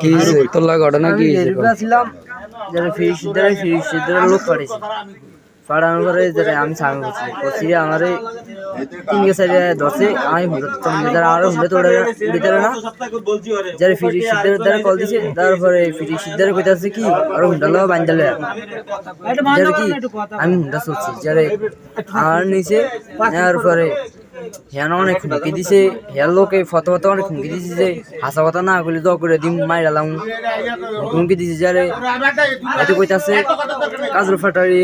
কি লাগে ঘটনা কি হয়েছে রেলুকা ছিলাম যারা ফিরিস সিদ্ধারে ফিরিস সিদ্ধারে লোক পাঠিয়েছে। পাঠানোর পরে যারা আমি সামনে করছি করছি আমার তিন সাইডে ধরছে আমি যারা আরও তো না? যারা দ্বারা কল দিছে তারপরে ফিরিস সিদ্ধারে কইতাছে কি? আরও যারা কি? আমি হুন্ডা চলছি যারা আমার নিচে নেওয়ার পরে অনেক হুমকি দিছে। হের লোকে ফটো ফটো অনেক হুমকি দিছে যে হাসা কথা না করলে দ করে দিম মাইরালাম হুমকি দিছে যারে এতে কইতাছে কাজল ফাটারি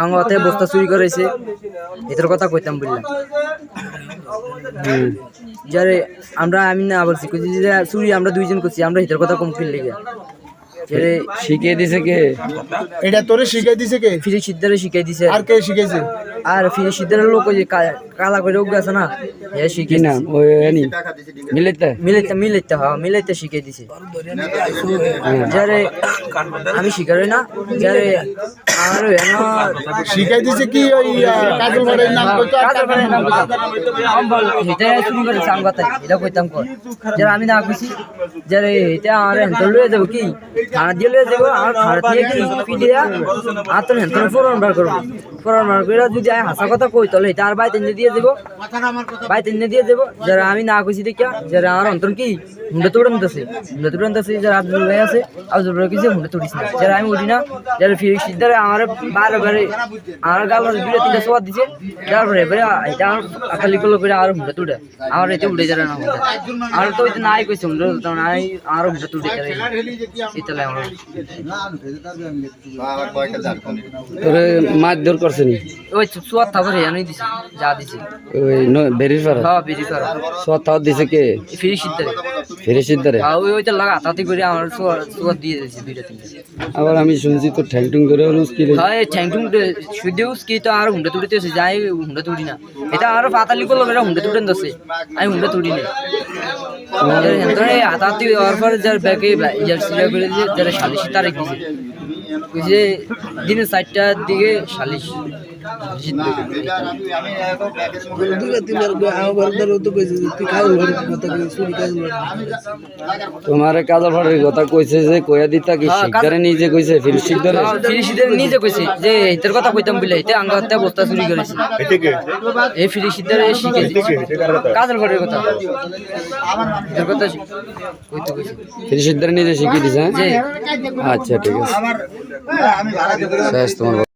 আঙতে বস্তা চুরি করেছে এটার কথা কইতাম বললাম যারে আমরা আমি না বলছি কইছি যে চুরি আমরা দুইজন করছি আমরা এটার কথা কম ফিল লেগে। যারে শিখিয়ে দিছে কে? এটা তোরে শিখাই দিছে কে? ফিরে সিদ্ধারে শিখাই দিছে। আর কে শিখাইছে আর ফিরে সিদ্ধারের লোক ওই যে কালা করে উগে আছে না? হে কি শিখাই নাম ওই এনি? মিলিতে মিলাইতে মিলাইতে হ্যাঁ মিলাইতে শিখাই দিছে। যারে আমি শিকারই না যারে আমার হেন শিখাই দিছে কি ওই কাজল ভাড়ের নাম কইতো? আর কাজের বাড়ির নাম কইতাম। হেটা শুরু করেছে আম কথা এটা কইতাম কর। যারা আমি না কইছি যারে এটা আমার হেন্ট লয়ে যাব কি? থানা দিয়ে লয়ে যাব আমার থানা দিয়ে কি পিডিয়া আর তোর হেন্ট ফোরন বার করব। ফোরন বার করে যদি আমি হাসা কথা কই, তাহলে এটা আর বাইতে নিয়ে দিয়ে দেবো। বাইতে নিয়ে দিয়ে দেবো, যারা আমি না কইছি দেখিয়া, যারা আমার অন্তর কি, হুন্ডা তোড়ে নিতেছে হুন্ডা তোড়ে নিতেছে যারা আব্দুল ভাই আছে, আব্দুল ভাই কিছু হুন্ডা তোড়িস না। যারা আমি উঠি না, যারা ফিরে সিদ্ধারে আমার বারে বারে, আমার গাল দুটো তিনটা সোয়াদ দিছে, তারপরে এবারে, এটা আমার আকালি করল করে আর হুন্ডা তুড়ে আমার এতে উড়ে যাবে না হুন্ডা। আমার তো ওইটা নাই কইছে হুন্ডা, তো নাই আর হুন্ডা তুড়ে যাবে শীতলে আমার। তোরে মারধর করছে নি। ওই সোয়াদ থাকবে জানাই দিছে যা দিছে। ওই বেরির পার হ্যাঁ বেরি কর সত তাও দিছে কে? ফিরে সিদ্ধারে। ফিরে সিদ্ধারে? আর ওই ওইটা লাগা তাতে করে আমার সোয়াদ দিয়ে দিয়েছে দুইটা তিনটা। আবার আমি শুনছি তো ঠ্যাং টুং ধরে মুশকিল হয়েছে হয় ঠ্যাংটুং শুধু কি তো আর হুন্ডা তুড়িতে আছে যাই হুন্ডা তুড়ি না। এটা আরও পাতালি করল এটা হুন্ডা তুড়েন দছে আমি হুন্ডা তুড়ি না হেন্তরে আতাতি ওর পর যার ব্যাগে ইয়ার সিলা করে দিয়ে যারা সালিশ তারিখ দিছে দিনে চারটার দিকে সালিশ। তোমার কাজল ফাড়ের কথা কইছে যে কইয়া দিতা কি হ্যাঁ, শিকদারে নিজে কইছে ফিরে শিকদারে? ফিরিশিদের নিজে কইছে যে এটার কথা কইতাম বলে এটা আঙ্গাতে বস্তা চুরি করেছে। এই ফিরিশিদের শিখে কাজের ঘরের কথা। এটার কথা কইতে কইছে। ফিরে শিকদারে নিজে শিখিয়ে দিছে হ্যাঁ? যে আচ্ছা ঠিক আছে। শেষ তোমার